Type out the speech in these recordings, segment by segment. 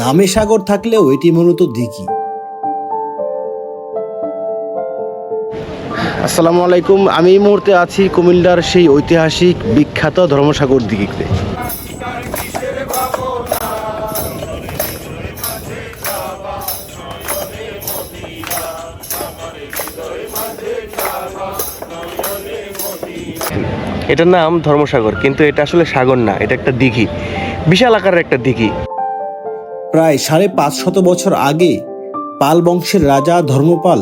নামে সাগর থাকলেও এটি মূলত দিঘি। আসসালামু আলাইকুম আমি এই মুহূর্তে আছি কুমিল্লার সেই ঐতিহাসিক বিখ্যাত ধর্মসাগর দিঘিতে। এটার নাম ধর্মসাগর কিন্তু এটা আসলে সাগর না এটা একটা দিঘি। বিশাল আকারের একটা দিঘি। প্রায় সাড়ে পাঁচ শত বছর আগে পাল বংশের রাজা ধর্মপাল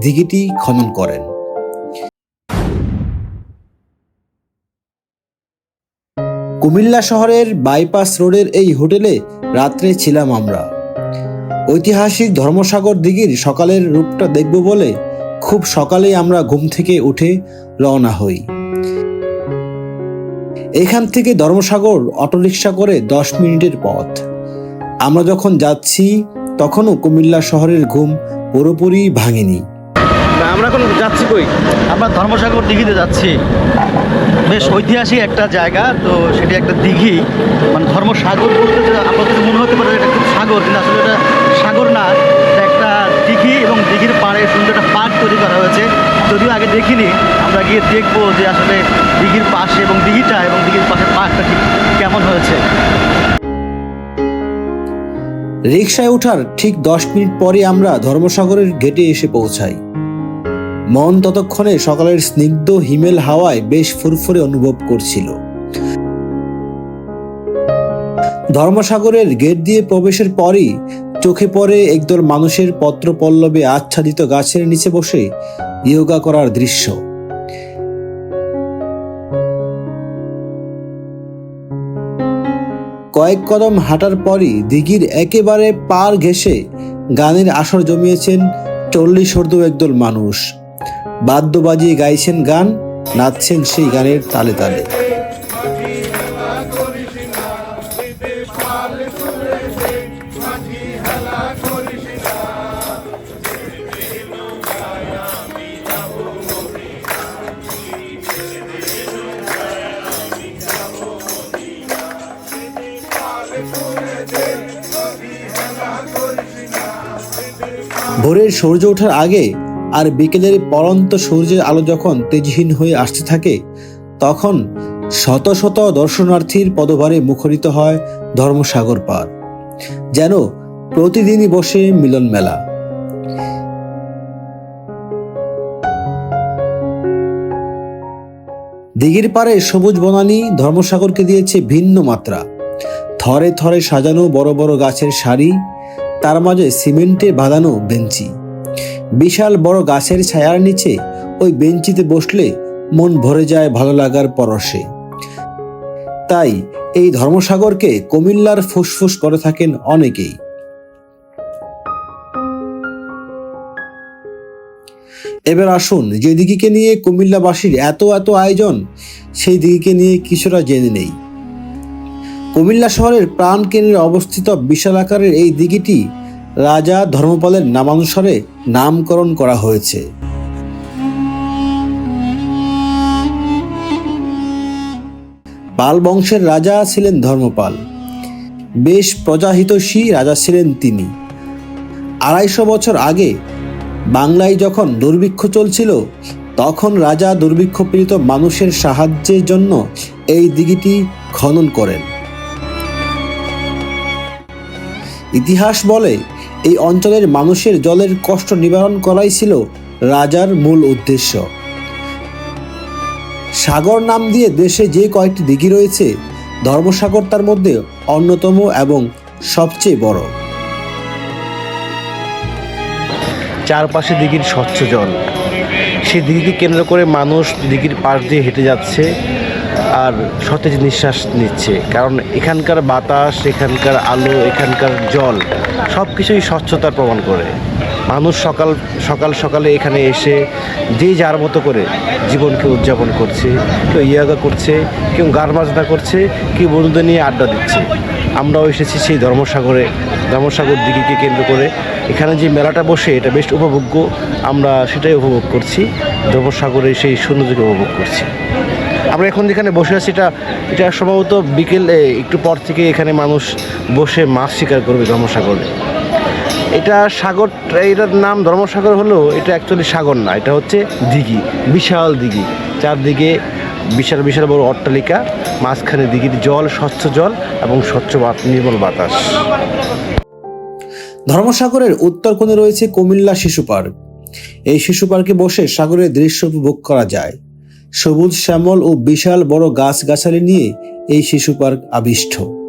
দিঘিটি খনন করেন। কুমিল্লা শহরের বাইপাস রোডের এই হোটেলে রাত্রে ছিলাম আমরা। ঐতিহাসিক ধর্মসাগর দিঘির সকালের রূপটা দেখব বলে খুব সকালেই আমরা ঘুম থেকে উঠে রওনা হই। এখান থেকে ধর্মসাগর অটোরিকশা করে দশ মিনিটের পথ। আমরা যখন যাচ্ছি, তখনও কুমিল্লা শহরের ঘুম পুরোপুরি ভাঙেনি। আমরা এখন যাচ্ছি কই? আমরা ধর্মসাগর দিঘিতে যাচ্ছি। বেশ ঐতিহাসিক একটা জায়গা, তো সেটি একটা দিঘি। মানে ধর্মসাগর বলতে মনে হতে পারে এটা কিন্তু সাগর, কিন্তু আসলে এটা সাগর না। একটা দিঘি এবং দিঘির পাড়ে সুন্দর একটা পার্ক তৈরি করা হয়েছে। যদিও আগে দেখিনি, আমরা গিয়ে দেখব যে আসলে দিঘির পাশে এবং দিঘিটা এবং দিঘির পাশে পার্কটা ঠিক কেমন হয়েছে। রিকশায় ওঠার ঠিক দশ মিনিট পরে আমরা ধর্মসাগরের গেটে এসে পৌঁছাই। মন ততক্ষণে সকালের স্নিগ্ধ হিমেল হাওয়ায় বেশ ফুরফুরে অনুভব করছিল। ধর্মসাগরের গেট দিয়ে প্রবেশের পরই চোখে পড়ে একদল মানুষের পত্র পল্লবে আচ্ছাদিত গাছের নিচে বসে ইয়োগা করার দৃশ্য। কয়েক কদম হাঁটার পরই দিঘির একেবারে পার ঘেসে গানের আসর জমিয়েছেন চল্লিশ অর্ধ একদল মানুষ। বাদ্য বাজিয়ে গাইছেন গান, নাচছেন সেই গানের তালে তালে। ভোরের সূর্য ওঠার আগে আর বিকেলের পরন্ত সূর্যের আলো যখন তেজহীন হয়ে আসতে থাকে, তখন শত শত দর্শনার্থীর পদভারে মুখরিত হয় ধর্মসাগর পার, যেন প্রতিদিনই বসে মিলন মেলা। দিঘির পারে সবুজ বনানী ধর্মসাগরকে দিয়েছে ভিন্ন মাত্রা। থরে থরে সাজানো বড় বড় গাছের সারি তার মাঝে সিমেন্টে বাঁধানো বেঞ্চি। বিশাল বড় গাছের ছায়ার নিচে ওই বেঞ্চিতে বসলে মন ভরে যায় ভালো লাগার পরশে। তাই এই ধর্মসাগরকে কুমিল্লার ফুসফুস করে থাকেন অনেকেই। এবার আসুন যে দিঘিকে নিয়ে কুমিল্লাবাসীর এত এত আয়োজন সেই দিঘিকে নিয়ে কিছুটা জেনে নেই। কুমিল্লা শহরের প্রাণ কেন্দ্রে অবস্থিত বিশাল আকারের এই দিঘিটি রাজা ধর্মপালের নামানুসারে নামকরণ করা হয়েছে। পাল বংশের রাজা ছিলেন ধর্মপাল। বেশ প্রজাহিতৈষী রাজা ছিলেন তিনি। আড়াইশো বছর আগে বাংলায় যখন দুর্ভিক্ষ চলছিল, তখন রাজা দুর্ভিক্ষ পীড়িত মানুষের সাহায্যের জন্য এই দিঘিটি খনন করেন। ইতিহাস বলে, এই অঞ্চলের মানুষের জলের কষ্ট নিবারণ করাই ছিল রাজার মূল উদ্দেশ্য। সাগর নাম দিয়ে দেশে যে কয়েকটি দিঘি রয়েছে, ধর্মসাগর তার মধ্যে অন্যতম এবং সবচেয়ে বড়। চারপাশে দিঘির স্বচ্ছ জল। সেই দিঘিকে কেন্দ্র করে মানুষ দিঘির পাশ দিয়ে হেঁটে যাচ্ছে। আর সতেজ নিঃশ্বাস নিচ্ছে। কারণ এখানকার বাতাস, এখানকার আলো, এখানকার জল সব কিছুই স্বচ্ছতার প্রমাণ করে। মানুষ সকাল সকাল সকালে এখানে এসে যে যার মতো করে জীবনকে উদযাপন করছে, কেউ ইয়াগা করছে, কেউ গান বাজনা করছে, কেউ বন্ধুদের নিয়ে আড্ডা দিচ্ছে। আমরাও এসেছি সেই ধর্মসাগরে, ধর্মসাগর দিঘিকে কেন্দ্র করে। এখানে যে মেলাটা বসে এটা বেশ উপভোগ্য। আমরা সেটাই উপভোগ করছি। ধর্মসাগরে সেই সৌন্দর্যকে উপভোগ করছি। আমরা এখন যেখানে বসে আছি, এটা এটা সম্ভবত বিকেল একটু পর থেকে এখানে মানুষ বসে মাছ শিকার করবে ধর্মসাগরে। এটা সাগর, এটার নাম ধর্মসাগর হলেও এটা অ্যাকচুয়ালি সাগর না, এটা হচ্ছে দিঘি, বিশাল দিঘি। চারদিকে বিশাল বিশাল বড় অট্টালিকা, মাঝখানে দিঘির জল, স্বচ্ছ জল এবং স্বচ্ছ নির্মল বাতাস। ধর্মসাগরের উত্তর কোণে রয়েছে কুমিল্লা শিশু পার্ক। এই শিশু পার্কে বসে সাগরের দৃশ্য উপভোগ করা যায়। সবুজ শ্যামল ও বিশাল বড় গাছগাছালি নিয়ে এই শিশু পার্ক আবিষ্ট।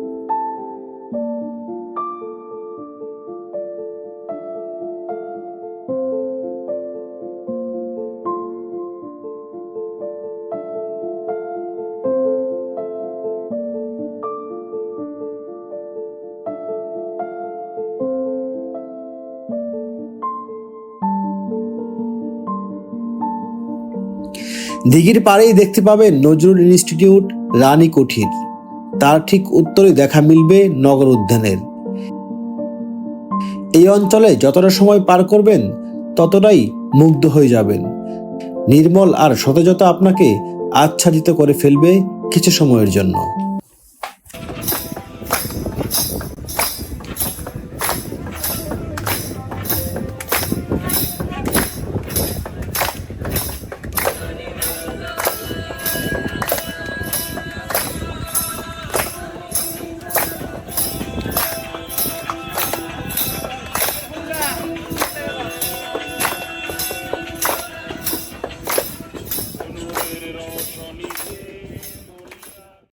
দিঘির পাড়েই দেখতে পাবেন নজরুল ইনস্টিটিউট, রানী কুঠির তার ঠিক উত্তরে দেখা মিলবে নগর উদ্যানের। এই অঞ্চলে যতটা সময় পার করবেন, ততটাই মুগ্ধ হয়ে যাবেন। নির্মল আর সতেজতা আপনাকে আচ্ছাদিত করে ফেলবে কিছু সময়ের জন্য।